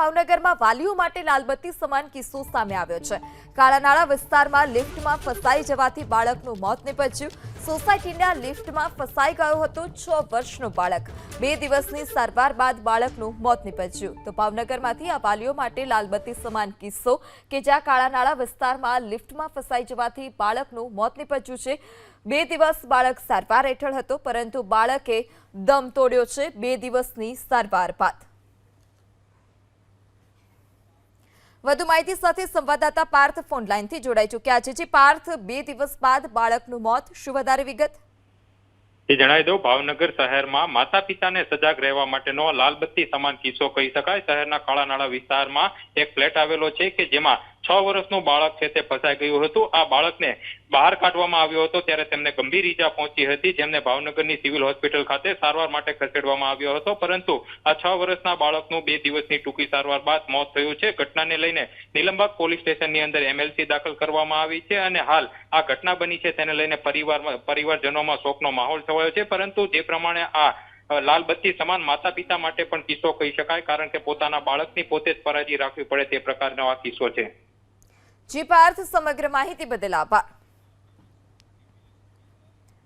ભાવનગરમાં વાલીઓ માટે લાલબત્તી સમાન કિસ્સો સામે આવ્યો છે. કાળાનાળા વિસ્તારમાં લિફ્ટમાં ફસાઈ જવાથી બાળકનું મોત નીપજ્યું. સોસાયટીના લિફ્ટમાં ફસાઈ ગયો હતો છ વર્ષનો બાળક. બે દિવસની સારવાર બાદ બાળકનું મોત નીપજ્યું. તો ભાવનગરમાંથી આ વાલીઓ માટે લાલબત્તી સમાન કિસ્સો કે જ્યાં કાળાનાળા વિસ્તારમાં લિફ્ટમાં ફસાઈ જવાથી બાળકનું મોત નીપજ્યું છે. બે દિવસ બાળક સારવાર હેઠળ હતો, પરંતુ બાળકે દમ તોડ્યો છે બે દિવસની સારવાર બાદ. વધુ માહિતી સાથે સંવાદદાતા પાર્થ ફોન લાઈનથી જોડાઈ ચૂક્યા છે. જે પાર્થ, બે દિવસ બાદ બાળકનું મોત. શું વધારે વિગત? એ જણાવી દઉં, ભાવનગર શહેરમાં માતા પિતાને સજાગ રહેવા માટેનો લાલબત્તી સમાન કિસ્સો કહી શકાય. શહેરના કાળાનાળા વિસ્તારમાં એક ફ્લેટ આવેલો છે કે જેમાં છ વર્ષનું બાળક છે તે ફસાઈ ગયું હતું. આ બાળકને બહાર કાઢવામાં આવ્યો હતો ત્યારે તેમને ગંભીર ઈજા પહોંચી હતી, જેમને ભાવનગરની સિવિલ હોસ્પિટલ ખાતે સારવાર માટે ખસેડવામાં આવ્યો હતો. પરંતુ આ છ વર્ષના બાળકનું બે દિવસની ટૂંકી સારવાર બાદ મોત થયું છે. ઘટનાને લઈને નિલંબક પોલીસ સ્ટેશનની અંદર એમએલસી દાખલ કરવામાં આવી છે અને હાલ આ ઘટના બની છે. તેને લઈને પરિવારમાં પરિવારજનોમાં શોકનો માહોલ છવાયો છે, પરંતુ જે પ્રમાણે આ લાલ બત્તી સમાન માતા પિતા માટે પણ કિસ્સો કહી શકાય, કારણ કે પોતાના બાળકની પોતે જ પરાજી રાખવી પડે તે પ્રકારનો આ કિસ્સો છે. જી, પાર્થ, સમગ્ર માહિતી બદલ આભાર.